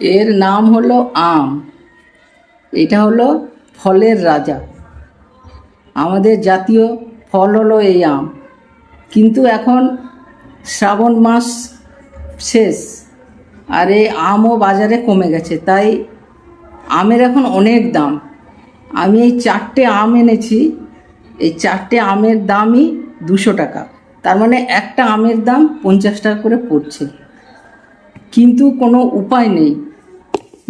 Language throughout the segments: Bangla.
এর নাম হলো আম। এটা হলো ফলের রাজা। আমাদের জাতীয় ফল হলো এই আম। কিন্তু এখন শ্রাবণ মাস শেষ আর এই আমও বাজারে কমে গেছে। তাই আমের এখন অনেক দাম। আমি এই চারটে আম এনেছি। এই চারটে আমের দামই দুশো টাকা। তার মানে একটা আমের দাম পঞ্চাশ টাকা করে পড়ছে। কিন্তু কোনো উপায় নেই।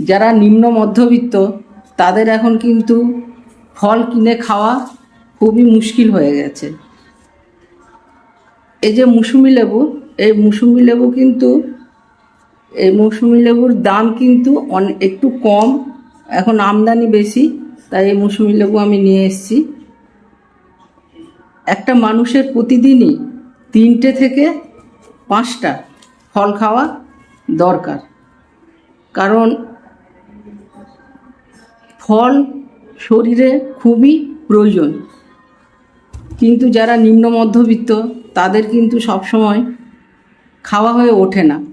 যারা নিম্ন মধ্যবিত্ত, তাদের এখন কিন্তু ফল কিনে খাওয়া খুবই মুশকিল হয়ে গেছে। এই যে মুসুমি লেবু, এই মুসুমি লেবু কিন্তু, এই মৌসুমি লেবুর দাম কিন্তু একটু কম, এখন আমদানি বেশি, তাই এই মৌসুমি লেবু আমি নিয়ে এসেছি। একটা মানুষের প্রতিদিনই তিনটে থেকে পাঁচটা ফল খাওয়া দরকার। কারণ ফল শরীরে খুবই প্রয়োজন। কিন্তু যারা নিম্ন মধ্যবিত্ত, তাদের কিন্তু সবসময় খাওয়া হয়ে ওঠে না।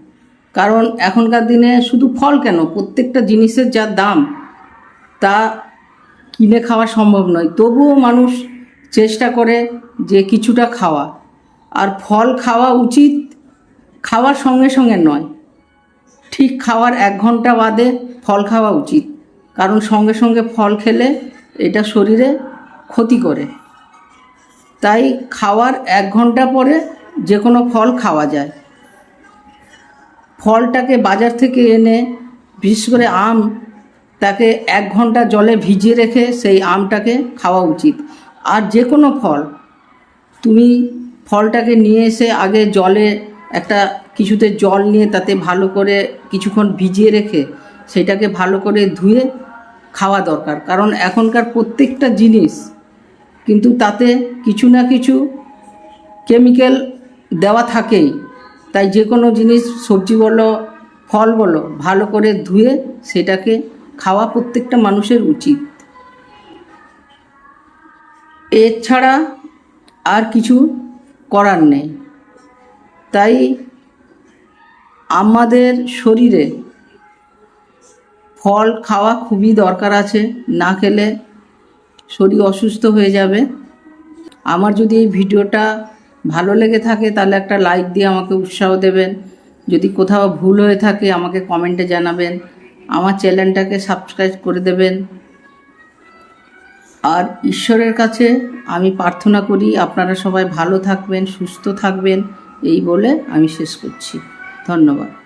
কারণ এখনকার দিনে শুধু ফল কেন? প্রত্যেকটা জিনিসের যা দাম, তা কিনে খাওয়া সম্ভব নয়। তবুও মানুষ চেষ্টা করে যে কিছুটা খাওয়া। আর ফল খাওয়া উচিত খাওয়ার সঙ্গে সঙ্গে নয়। ঠিক খাওয়ার এক ঘণ্টা বাদে ফল খাওয়া উচিত। কারণ সঙ্গে সঙ্গে ফল খেলে এটা শরীরে ক্ষতি করে। তাই খাওয়ার এক ঘণ্টা পরে যে কোনো ফল খাওয়া যায়। ফলটাকে বাজার থেকে এনে বিশেষ করে আম, তাকে এক ঘণ্টা জলে ভিজিয়ে রেখে সেই আমটাকে খাওয়া উচিত। আর যে কোনো ফল, তুমি ফলটাকে নিয়ে এসে আগে জলে একটা কিছুতে জল নিয়ে তাতে ভালো করে কিছুক্ষণ ভিজিয়ে রেখে সেটাকে ভালো করে ধুয়ে খাওয়া দরকার। কারণ এখনকার প্রত্যেকটা জিনিস কিন্তু তাতে কিছু না কিছু কেমিক্যাল দেওয়া থাকেই। তাই যে কোনো জিনিস, সবজি বলো, ফল বলো, ভালো করে ধুয়ে সেটাকে খাওয়া প্রত্যেকটা মানুষের উচিত। এছাড়া আর কিছু করার নেই। তাই আমাদের শরীরে ফল খাওয়া খুবই দরকার আছে, না খেলে শরীর অসুস্থ হয়ে যাবে। আমার যদি এই ভিডিওটা ভালো লেগে থাকে, তাহলে একটা লাইক দিয়ে আমাকে উৎসাহ দেবেন। যদি কোথাও ভুল হয়ে থাকে, আমাকে কমেন্টে জানাবেন। আমার চ্যানেলটাকে সাবস্ক্রাইব করে দেবেন। আর ঈশ্বরের কাছে আমি প্রার্থনা করি, আপনারা সবাই ভালো থাকবেন, সুস্থ থাকবেন, এই বলে আমি শেষ করছি। ধন্যবাদ।